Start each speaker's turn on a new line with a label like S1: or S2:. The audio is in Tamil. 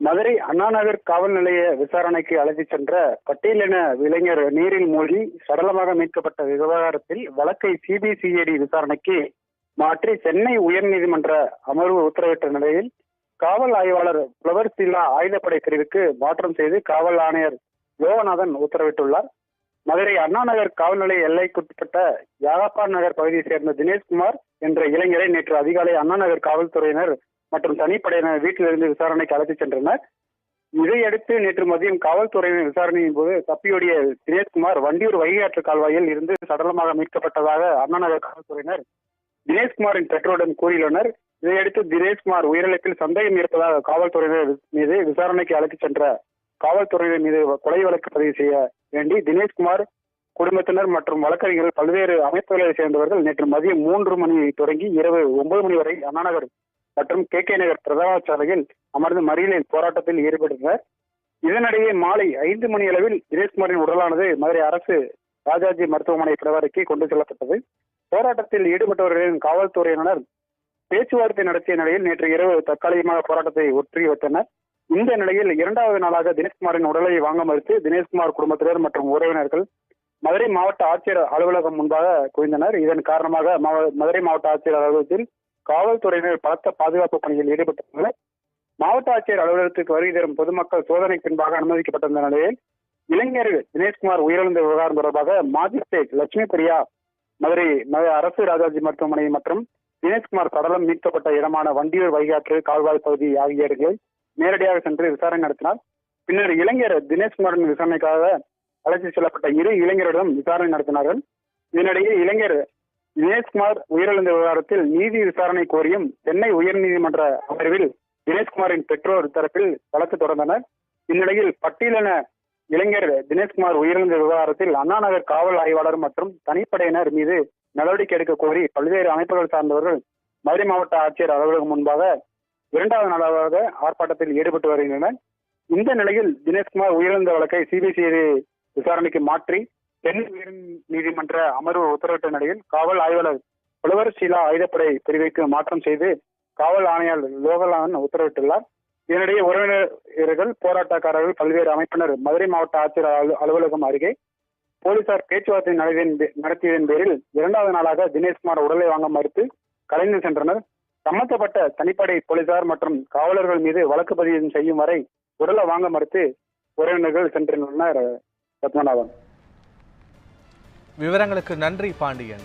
S1: மதுரை அண்ணாநகர் காவல் நிலைய விசாரணைக்கு அழைத்துச் சென்ற பட்டியலின இளைஞர் நீரில் மூழ்கி சடலமாக மீட்கப்பட்ட விவகாரத்தில் வழக்கை சிபிசிஐடி விசாரணைக்கு மாற்றி சென்னை உயர்நீதிமன்ற அமர்வு உத்தரவிட்ட நிலையில் காவல் ஆய்வாளர் புலவர் சில்லா ஆயுதப்படை பிரிவுக்கு மாற்றம் செய்து காவல் ஆணையர் யோகநாதன் உத்தரவிட்டுள்ளார். மதுரை அண்ணாநகர் காவல் நிலைய எல்லைக்குட்பட்ட யாகப்பா நகர் பகுதியைச் சேர்ந்த தினேஷ்குமார் என்ற இளைஞரை நேற்று அதிகாலை அண்ணாநகர் காவல்துறையினர் மற்றும் தனிப்படையினர் வீட்டிலிருந்து விசாரணைக்கு அழைத்து சென்றனர். இதையடுத்து நேற்று மதியம் காவல்துறையினர் விசாரணையின் போது தப்பியோடிய தினேஷ்குமார் வண்டியூர் வைகையாற்று கால்வாயில் இருந்து சடலமாக மீட்கப்பட்டதாக அண்ணாநகர் காவல்துறையினர் தினேஷ்குமாரின் பெற்றோரிடம் கூறியுள்ளனர். இதையடுத்து தினேஷ்குமார் உயிரிழப்பில் சந்தேகம் இருப்பதாக காவல்துறையினர் மீது விசாரணைக்கு அழைத்துச் சென்ற காவல்துறையினர் மீது கொலை வழக்கு பதிவு செய்ய வேண்டி தினேஷ்குமார் குடும்பத்தினர் மற்றும் வழக்கறிஞர்கள் பல்வேறு அமைப்புகளை சேர்ந்தவர்கள் நேற்று மதியம் மூன்று மணி தொடங்கி இரவு ஒன்பது மணி வரை அண்ணாநகர் மற்றும் கே கே நகர் பிரதான சாலையில் அமர்ந்து மறியலின் போராட்டத்தில் ஈடுபட்டனர். இதனிடையே மாலை ஐந்து மணி அளவில் தினேஷ்குமாரின் உடலானது மதுரை அரசு ராஜாஜி மருத்துவமனை பிரவரைக்கு கொண்டு செல்லப்பட்டது. போராட்டத்தில் ஈடுபட்டவர்களின் காவல்துறையினர் பேச்சுவார்த்தை நடத்திய நிலையில் நேற்று இரவு தற்காலிகமாக போராட்டத்தை ஒற்றி வைத்தனர். இந்த நிலையில் இரண்டாவது நாளாக தினேஷ்குமாரின் உடலை வாங்க மறுத்து தினேஷ்குமார் குடும்பத்தினர் மற்றும் உறவினர்கள் மதுரை மாவட்ட ஆட்சியர் அலுவலகம் முன்பாக குவிந்தனர். இதன் காரணமாக மாவ- மதுரை மாவட்ட ஆட்சியர் அலுவலகத்தில் காவல்துறையினர் பலத்த பாதுகாப்பு பணியில் ஈடுபட்டுள்ளனர் மாவட்ட ஆட்சியர் அலுவலகத்துக்கு வருகை தரும் பொதுமக்கள் சோதனை பின்பாக அனுமதிக்கப்பட்டிருந்த நிலையில் இளைஞர் தினேஷ்குமார் உயிரிழந்த விவகாரம் தொடர்பாக மாஜிஸ்ட்ரேட் லட்சுமி பிரியா மதுரை அரசு ராஜாஜி மருத்துவமனை மற்றும் தினேஷ்குமார் சடலம் மீட்கப்பட்ட இடமான வண்டியூர் வைகாற்று கால்வாய் பகுதி ஆகிய இடங்களில் நேரடியாக சென்று விசாரணை நடத்தினார். பின்னர் இளைஞர் தினேஷ்குமாரின் விசாரணைக்காக அழைத்து செல்லப்பட்ட இரு இளைஞரிடம் விசாரணை நடத்தினார்கள். இதனிடையே இளைஞர் தினேஷ்குமார் உயிரிழந்த விவகாரத்தில் நீதி விசாரணை கோரியும் சென்னை உயர்நீதிமன்ற அமர்வில் தினேஷ்குமாரின் பெற்றோர் தரப்பில் வழக்கு தொடர்ந்தனர். இந்நிலையில் பட்டியலின இளைஞர் தினேஷ்குமார் உயிரிழந்த விவகாரத்தில் அண்ணாநகர் காவல் ஆய்வாளர் மற்றும் தனிப்படையினர் மீது நடவடிக்கை எடுக்க கோரி பல்வேறு அமைப்புகள் சார்ந்தவர்கள் மதுரை மாவட்ட ஆட்சியர் அலுவலகம் முன்பாக இரண்டாவது நாளாக ஆர்ப்பாட்டத்தில் ஈடுபட்டு வருகின்றனர். இந்த நிலையில் தினேஷ்குமார் உயிரிழந்த வழக்கை சிபிசிஐடி விசாரணைக்கு மாற்றி சென்னை உயர் நீதிமன்ற அமர்வு உத்தரவிட்ட நிலையில் காவல் ஆய்வாளர் புலவர் சீலா ஆயுதப்படை பிரிவுக்கு மாற்றம் செய்து காவல் ஆணையர் லோகலான் உத்தரவிட்டுள்ளார். இதனிடையே உறவினர்கள் போராட்டக்காரர்கள் பல்வேறு அமைப்பினர் மதுரை மாவட்ட ஆட்சியர் அலுவலகம் அருகே போலீசார் பேச்சுவார்த்தை நடத்தியதன் நடத்தியதன் பேரில் இரண்டாவது நாளாக தினேஷ்குமார் உடலை வாங்க மறுத்து கலைந்து சென்றனர். சம்பந்தப்பட்ட தனிப்படை போலீசார் மற்றும் காவலர்கள் மீது வழக்கு பதிவு செய்யும் வரை உடலை வாங்க மறுத்து உறவினர்கள் சென்றனர் பத்மநாபன்.
S2: விவரங்களுக்கு நன்றி பாண்டியன்.